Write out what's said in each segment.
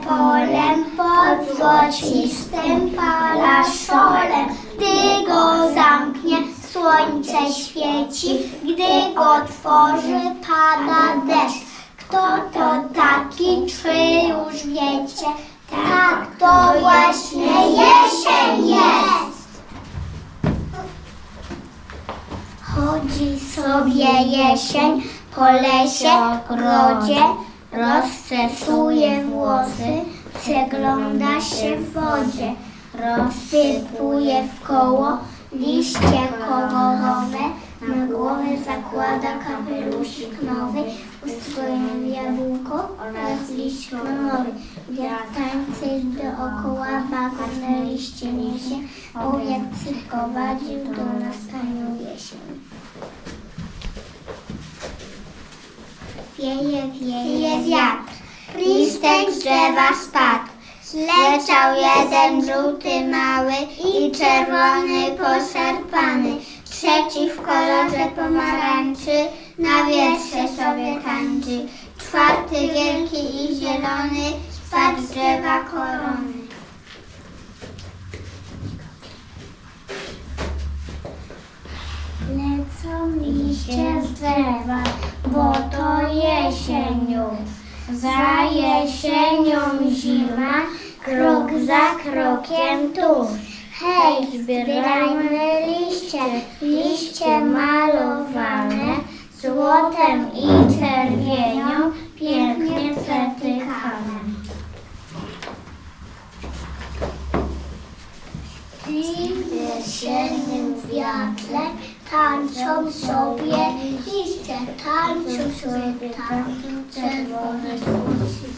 Polem, pod złocistym paraszolem. Gdy go zamknie, słońce świeci, gdy go otworzy, pada deszcz. Kto to taki, czy już wiecie? Tak, to właśnie jesień jest. Chodzi sobie jesień po lesie, ogrodzie, rozczesuje włosy, przegląda się w wodzie, rozsypuje w koło liście kolorowe, na głowę zakłada kapelusik nowy, ustrojony w jabłko oraz liść klonowy. Wiatr dookoła, bagane liście niesie, o jak przyprowadził do nas tanią jesień. Wieje, wieje wiatr, listek z drzewa spadł. Zleciał jeden żółty mały i czerwony poszarpany. Trzeci w kolorze pomarańczy na wietrze sobie tańczy. Czwarty wielki i zielony spadł z drzewa korony. Lecą liście z drzewa, bo to jesień już. Za jesienią zima, krok za krokiem tuż. Hej, zbierajmy liście, liście malowane, złotem i czerwienią, pięknie przetykane. W jesiennym wiatrze tańczą sobie liście, tańczą sobie tańczą czerwone złociste.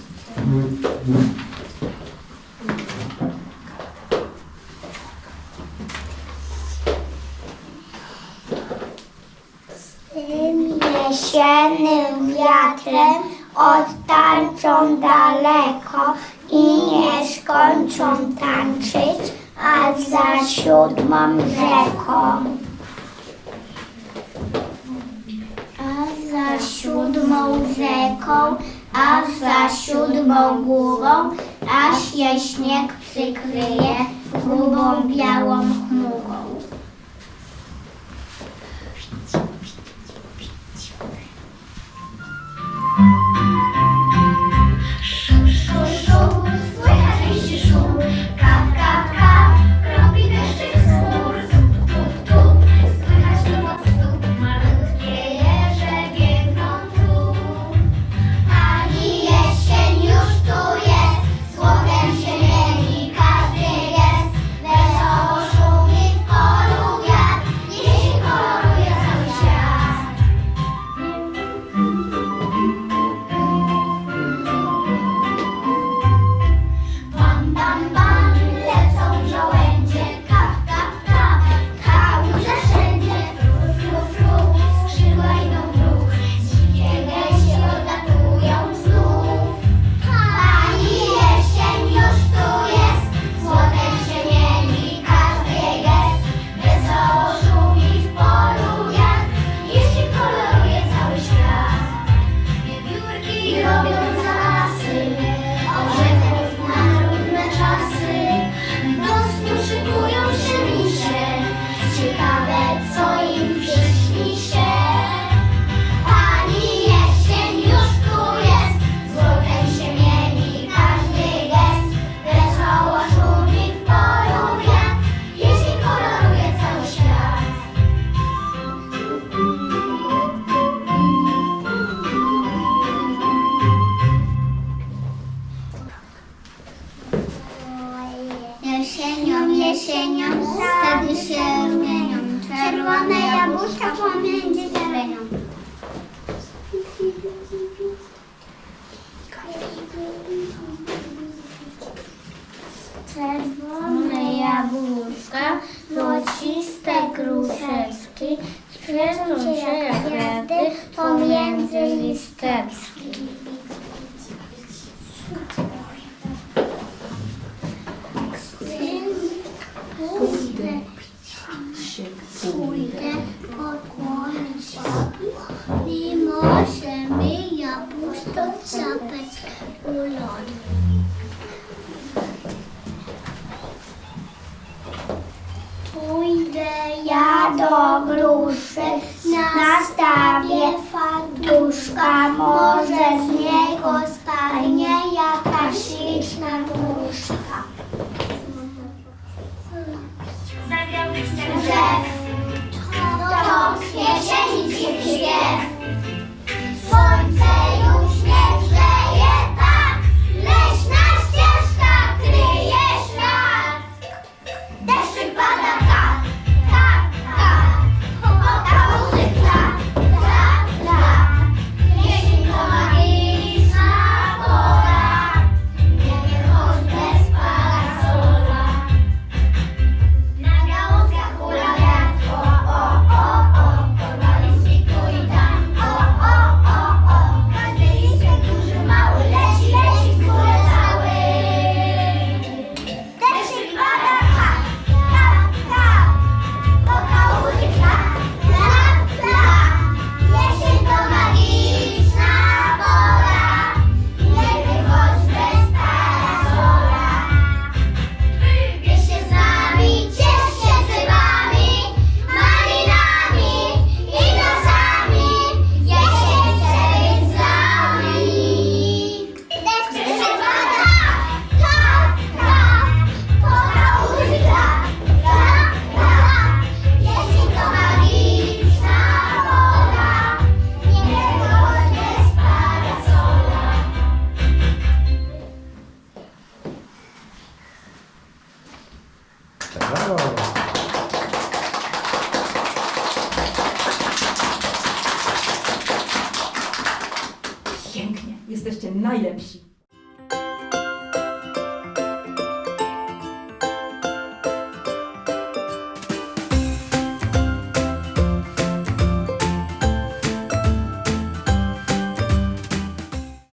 Tym jesiennym wiatrem odtańczą daleko i nie skończą tańczyć, aż za siódmą rzeką. A za siódmą rzeką, a za siódmą górą, aż się śnieg przykryje grubą białą chmurą. jesienią, stady się rumienią, czerwone jabłuszka pomiędzy zielenią. Czerwone jabłuszka, złociste gruszeczki, świecą się jak gwiazdy pomiędzy listeczki. się pójdę pokłonić mimo że my ja pusto czapeć ulon. Pójdę ja do gruszy, nastawię faduszka, może z niego Drzew, to jesieni dziki śpiew. Jesteście najlepsi.